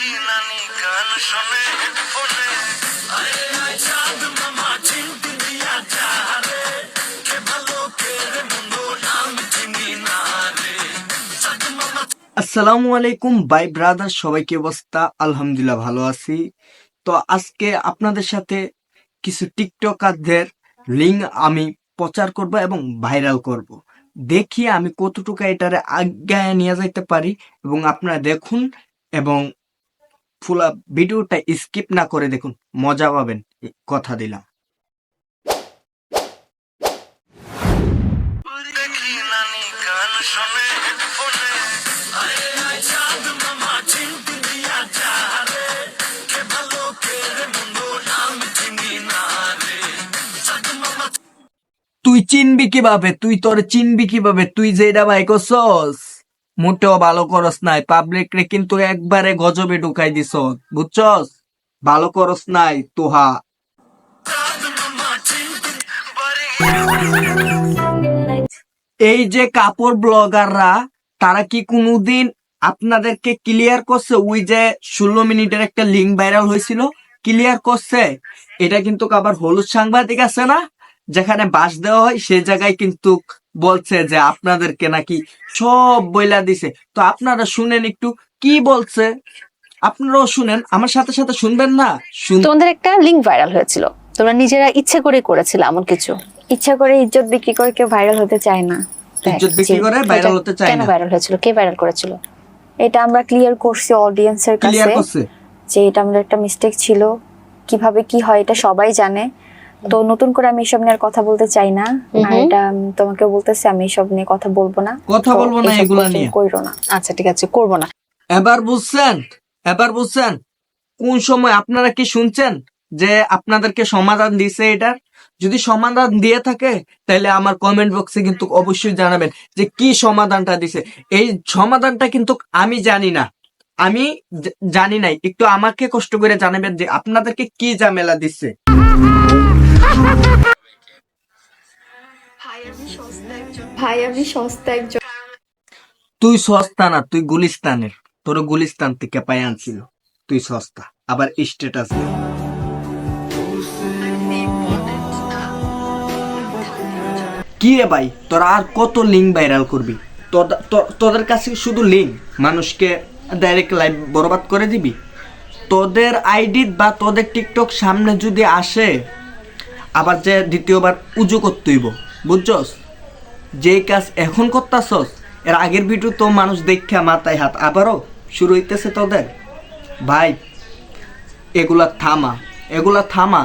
দেখি নানি গান শোনে হেডফোনে। আরে আয় চাঁদ মামা চিনতে দিয়া যা রে কে ভালো কে রে মন্দ আমি চিনি না রে। চাঁদ মামা আসসালামু আলাইকুম বাই ব্রাদার সবাই কি অবস্থা? আলহামদুলিল্লাহ ভালো আছি। তো আজকে আপনাদের সাথে কিছু টিকটকারদের লিঙ্ক আমি প্রচার করব এবং ভাইরাল করব। দেখি আমি কতটুকু এটারে আজ্ঞায় নিয়ে যাইতে পারি এবং আপনারা দেখুন এবং ফুলা ভিডিওটা স্কিপ না করে দেখুন, মজা পাবেন কথা দিলাম। তুই চিনবি কীভাবে? তুই তোর চিনবি কীভাবে? তুই যেটা ভাই করছস? মোটেও ভালো করস নাই। পাবলিক রে কিন্তু একবারে গজবে ঢুকাই দিছ বুঝছস? ভালো করস নাই, তোহা। এই যে কাপড় ব্লগাররা, তারা কি কোনোদিন আপনাদেরকে ক্লিয়ার করছে? ওই যে ষোলো মিনিটের একটা লিঙ্ক ভাইরাল হয়েছিল, ক্লিয়ার করছে? এটা কিন্তু আবার হলুদ সাংবাদিক আছে না? যেখানে বাস দেওয়া হয়, সে জায়গায় কিন্তু বলছে যে আপনাদেরকে নাকি সব বইলা দিছে। তো আপনারা শুনেন একটু কি বলছে? আপনারাও শুনেন আমার সাথে সাথে শুনবেন না? তোমাদের একটা লিঙ্ক ভাইরাল হয়েছিল। তোমরা নিজেরা ইচ্ছে করে করেছিল এমন কিছু। ইচ্ছা করে ইজ্জত বিক্রি করে কেউ ভাইরাল হতে চায় না। ইজ্জত বিক্রি করে ভাইরাল হতে চায় না? ভাইরাল হয়েছিল? কে ভাইরাল করেছিল? এটা আমরা ক্লিয়ার করছি অডিয়েন্সের কাছে যে এটা আমাদের একটা মিস্টেক ছিল। কীভাবে কি হয় এটা সবাই জানে। তো নতুন করে আমি এসব নিয়ে আর কথা বলতে চাই না। আর এটা আমি তোমাকে বলতেছি আমি এসব নিয়ে কথা বলব না। কথা বলব না এগুলা নিয়ে। কইরো না। আচ্ছা ঠিক আছে করব না। এবার বুঝছেন এবার বুঝছেন কোন সময় আপনারা কি শুনছেন যে আপনাদেরকে সমাধান দিছে এটার? যদি সমাধান দিয়ে থাকে তাহলে আমার কমেন্ট বক্সে কিন্তু অবশ্যই জানাবেন যে কি সমাধানটা দিছে। এই সমাধানটা কিন্তু আমি জানি না। আমি জানি নাই। একটু আমাকে কষ্ট করে জানাবেন যে আপনাদেরকে কি ঝামেলা দিচ্ছে ভাই, আমি সস্তা একজন তুই সস্তা না, তুই গুলিস্তানের। তোর গুলিস্তান থেকে পাই আনছিল। তুই সস্তা, আবার স্ট্যাটাস কি রে ভাই, তোরা আর কত লিঙ্ক ভাইরাল করবি? তোদের কাছে শুধু লিঙ্ক মানুষকে ডাইরেক্ট লাইভ বরবাদ করে দিবি? তোদের আইডি বা তোদের টিকটক সামনে যদি আসে, আবার যে দ্বিতীয়বার উজু করতেইব বুঝছস? যে কাজ এখন করতাছস, এর আগের ভিডিও তো মানুষ দেখা মাথায় হাত, আবারও শুরু হইতেছে তোদের। ভাই, এগুলা থামা এগুলা থামা।